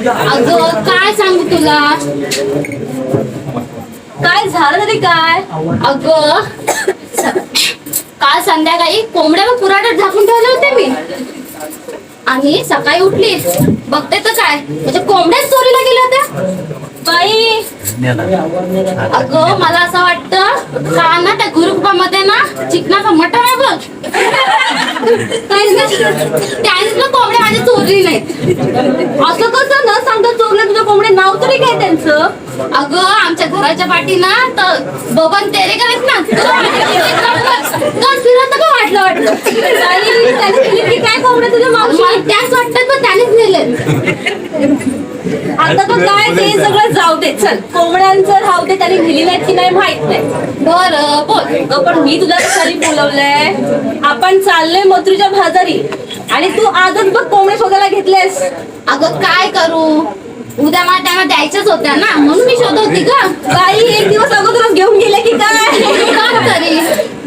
म्हणजे अगं काय सांगू तुला? काय झालं तरी काय? अगं काल संध्याकाळी कोंबड्या व झाकून ठेवले होते मी. आणि सकाळी उठली बघते तर काय? म्हणजे कोंबड्याच चोरीला गेल्या होत्या. बाई. अगं मला असं वाटतं का ना त्या गुरुकुपामध्ये ना चिकनाचा मटण आहे बघ. त्यानेच ना कोंबड्या माझी चोरली नाही असं कसं न सांगता चोरलं तुझं कोंबडे नाव तरी काय त्यांचं? अगं आमच्या घराच्या पाठी ना तर बबन तेरे आहेत ना? फिरत का वाटलं? वाटलं काय कोंबड्या तुझ्या मावशी? मला त्याच वाटतात पण त्यानेच नेले आता तर काय ते सगळं जाऊ दे. चल कोंबड्यांचं राहू दे त्याने नाहीत की नाही माहीत नाही. बरं बोल. पण मी तुला कशाला बोलवलंय? आपण चाललोय मथुरीच्या बाजारी आणि तू आजच बघ कोंबडे शोधायला घेतलेस. अगं काय करू? उद्या मला त्यांना द्यायच्याच होत्या ना. म्हणून मी शोधत होती का बाई एक दिवस अगोदरच घेऊन गेले की काय?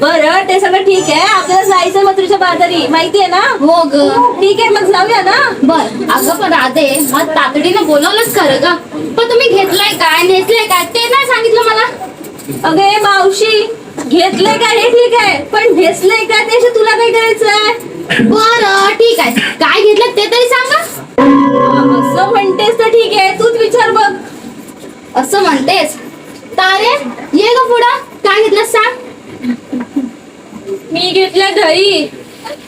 बरं ते सगळं ठीक आहे. आपल्याला जायचं मथुरीच्या बाजारी. माहितीये ना? हो ग. ठीक आहे मग जाऊया ना? बर. अगं पण राधे मग तातडीने बोलवलंच खरं का पण तुम्ही घेतलंय काय नेसलंय काय ते नाही सांगितलं मला. अगे मावशी घेतलंय का हे ठीक आहे. पण घेतलंय का त्याशी तुला काय करायचंय? बरं ठीक आहे. काय घेतलं ते तरी सांगा. असं म्हणतेस तर ठीक आहे. तूच विचार बघ. असं म्हणतेस? तारे ये ग पुढं. काय घेतलं सांग. मी घेतल्या दही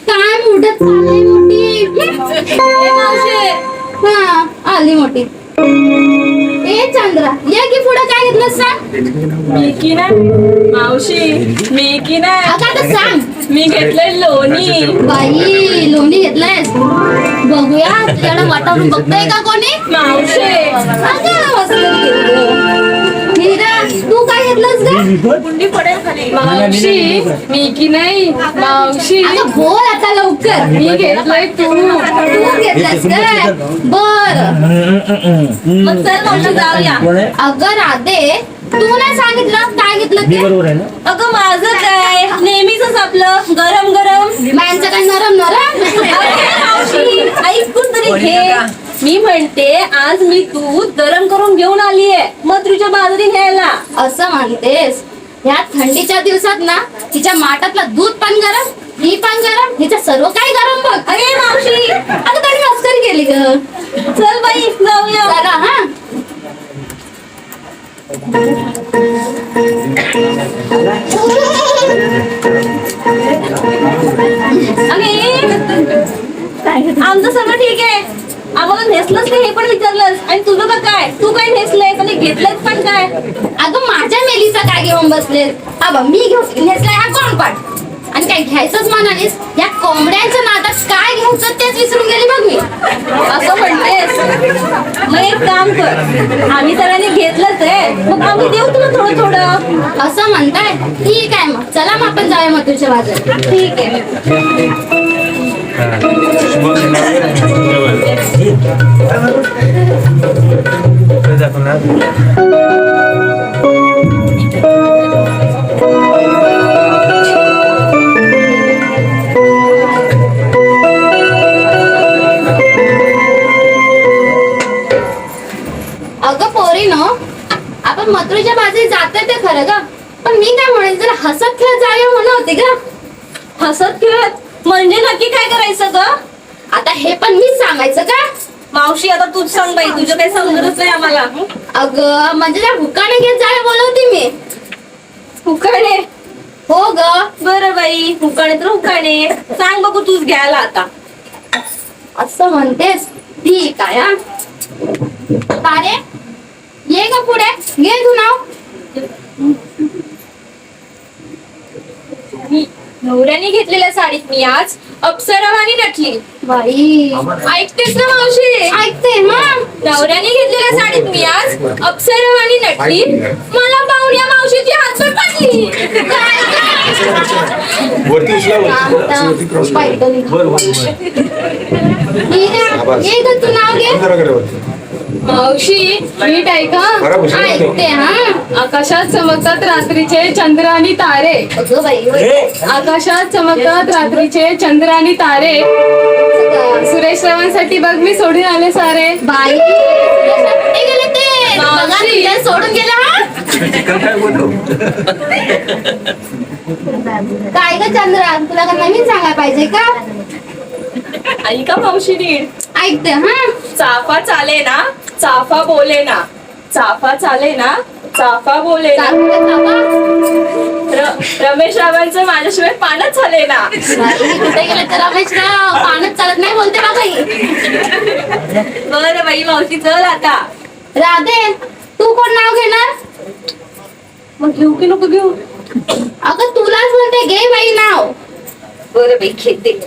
काय मोठं चाललंय मोठी? ए, मावशी. हा आली मोठी. ए चंद्रा ये की पुढं काय घेतलं सांग. मी की नाही मावशी मी की नाही आता सांग. मी घेतलंय लोणी. बाई लोणी घेतलंयस? बघूया तुझ्याकडे वाटावरून बघताय का कोणी? मावशी. अगं, मस्त. घेतलं. मीरा तू काय घेतलंस ग? कुंडी पडेल खाली मावशी मी की नाही? मावशी. बोल आता लवकर. मी घेतलंय तू. तू घेतलंस काय बर. मग चल मावशी जाऊया. अगं राधे तू नाही सांगितलं? काय घेतलं ते? बरोबर आहे ना? अगं माझं काय? नेहमीच आपलं. गरम गरम. माणसं काय नरम नरम? ऐकून तरी घे. मी म्हणते आज मी दूध गरम करून घेऊन आलीये. मथुरीच्या बाजारी न्यायला. असं म्हणतेस? या थंडीच्या दिवसात ना तिच्या माठातलं दूध पण गरम ही पण गरम हिचं सर्व काही गरम बघ. अरे मावशी अगं त्याने मस्करी केली ग. चल बाई जाऊया. चला हा. आमचं सगळं ठीक आहे. आम्हाला नेसलंच नाही हे पण विचारलंस? आणि तुझं तर काय? तू काय नेसलंय आणि घेतलंच पण काय? अगं माझ्या मेलीचा काय घेऊन बसलेस? अबा मी घेऊन नेसलाय हा कोण पाठ आणि काय घ्यायचंच म्हणालीस या कोंबड्यांच्या नादात काय घ्यायचं तेच विसरून गेली बघ मी. असं म्हणतेस. मग एक काम कर. आम्ही सगळ्यांनी घेतलंच आहे. मग आम्ही देऊ तुला थोडं थोडं. असं म्हणताय? ठीक आहे मग. चला मग आपण जाऊया मग तुझ्या बाजूला ठीक आहे. अगं पोरी नो आपण मथुरेच्या बाजरी जाते ते खरं ग. पण मी काय म्हणेन जर हसत खेळत जाऊया म्हणत होती ग. हसत खेळत? म्हणजे नक्की काय करायचं ग? आता हे पण मीच सांगायचं का? मावशी आता तूच सांग बाई. तुझं काही समजतच नाही आम्हाला. अगं म्हणजे त्या हुकाने घेत जायला बोलवते मी. हुकाणे हो ग. बरं बाई हुकाणे तर हुकाणे सांग बघू तूच घ्यायला आता. असं म्हणतेस? ठीक आहे हा. तारे ये ग पुढे. घे तू नाव मी नवऱ्याने घेतलेल्या साडीत मी आज अप्सरावानी नटली. बाई ऐकतेस ना मावशी? ऐकते नवऱ्याने घेतलेल्या साडीत मी आज अप्सरावानी नटली. मला पाहून या मावशीची हातभर पडली. काय वरती उचला आता वरती पैठणी. वर वर वर. ठीक आहे. ये ग तू नाव घे. मावशी नीट ऐका ऐकते हा आकाशात चमकतात रात्रीचे चंद्र आणि तारे. आकाशात चमकतात रात्रीचे चंद्र आणि तारे. सुरेश रावांसाठी बघ मी सोडून आले सारे. बाई मावशी. सोडून गेले काय ग चंद्रा? तुला का नवीन सांगायला पाहिजे का? ऐका मावशी नीट. ऐकते हा. चाफा चाले ना चाफा बोले ना. चाफा चाले ना. चाफा बोले ना. रमेश रावांचं माझ्याशिवाय पानच झाले ना. कुठे गेले तर रमेश राव? पाण्यात चालत नाही बोलते काही. बरं बाई मावशी चल आता. राधे तू कोण नाव घेणार? मग घेऊ की नको घेऊ? अगं तुलाच बोलते घे बाई नाव. बरं बाई घेते.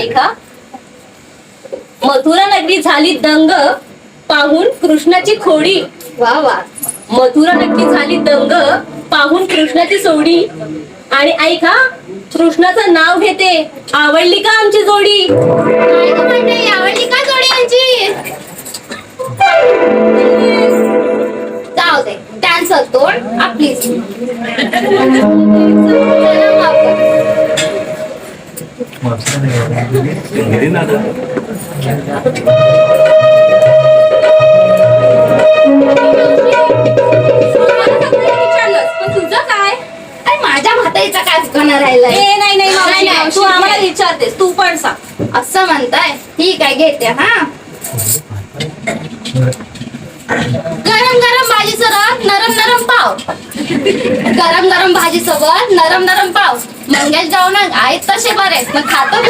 ऐका मथुरा नगरी झाली दंग पाहून कृष्णाची खोडी. वा वा. मथुरा नगरी झाली दंग पाहून कृष्णाची सोडी आणि ऐका कृष्णाचं नाव घेते. आवडली का आमची जोडी? म्हणते आवडली का जोडी यांची जाऊ दे कॅन्सल तोड आपलीच चला माफ कर. नाही नाही तू आम्हाला. विचारतेस तू पण सांग. असं म्हणताय ठीक आहे घेते हा? गरम गरम भाजी सोबत नरम नरम पाव. गरम गरम भाजी सोबत नरम नरम पाव. मंगेश जाऊ ना आहेत तसे बरे मग खातो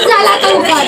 झाला का उपाय